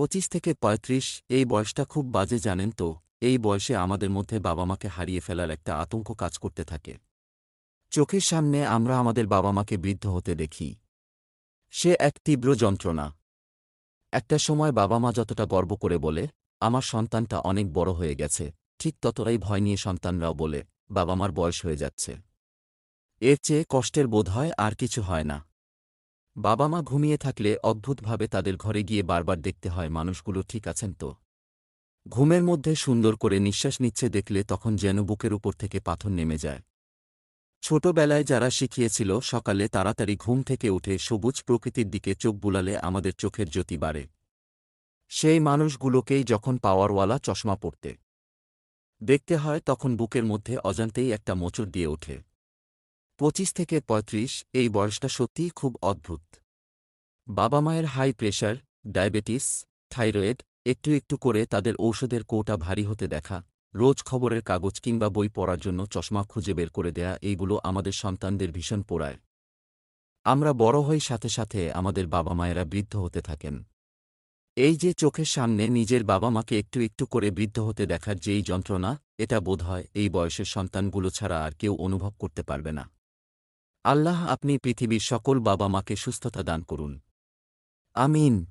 পঁচিশ থেকে পঁয়ত্রিশ, এই বয়সটা খুব বাজে জানেন তো। এই বয়সে আমাদের মধ্যে বাবা মাকে হারিয়ে ফেলার একটা আতঙ্ক কাজ করতে থাকে। চোখের সামনে আমরা আমাদের বাবা মাকে বৃদ্ধ হতে দেখি। সে এক তীব্র যন্ত্রণা। একটা সময় বাবা মা যতটা গর্ব করে বলে, আমার সন্তানটা অনেক বড় হয়ে গেছে। ঠিক ততটাই ভয় নিয়ে সন্তানরাও বলে বাবা মার বয়স হয়ে যাচ্ছে। এর চেয়ে কষ্টের বোধ হয় আর কিছু হয় না। বাবা মা ঘুমিয়ে থাকলে অদ্ভুতভাবে তাদের ঘরে গিয়ে বারবার দেখতে হয়, মানুষগুলো ঠিক আছেন তো? ঘুমের মধ্যে সুন্দর করে নিঃশ্বাস নিচ্ছে দেখলে তখন যেন বুকের উপর থেকে পাথর নেমে যায়। ছোটবেলায় যারা শিখিয়েছিল, সকালে তাড়াতাড়ি ঘুম থেকে উঠে সবুজ প্রকৃতির দিকে চোখ বুলালে আমাদের চোখের জ্যোতি বাড়ে। সেই মানুষগুলোকেই যখন পাওয়ারওয়ালা চশমা পড়তে দেখতে হয়, তখন বুকের মধ্যে অজান্তেই একটা মোচড় দিয়ে ওঠে। পঁচিশ থেকে পঁয়ত্রিশ, এই বয়সটা সত্যিই খুব অদ্ভুত। বাবা মায়ের হাই প্রেশার, ডায়াবেটিস, থাইরয়েড, একটু একটু করে তাদের ঔষধের কোটা ভারী হতে দেখা, রোজ খবরের কাগজ কিংবা বই পড়ার জন্য চশমা খুঁজে বের করে দেয়া, এইগুলো আমাদের সন্তানদের ভীষণ পোড়ায়। আমরা বড় হই সাথে সাথে আমাদের বাবা মায়েরা বৃদ্ধ হতে থাকেন। এই যে চোখের সামনে নিজের বাবা মাকে একটু একটু করে বৃদ্ধ হতে দেখার যেই যন্ত্রণা, এটা বোধ হয় এই বয়সের সন্তানগুলো ছাড়া আর কেউ অনুভব করতে পারবে না। আল্লাহ আপনি পৃথিবীর সকল বাবা মাকে সুস্থতা দান করুন। আমিন।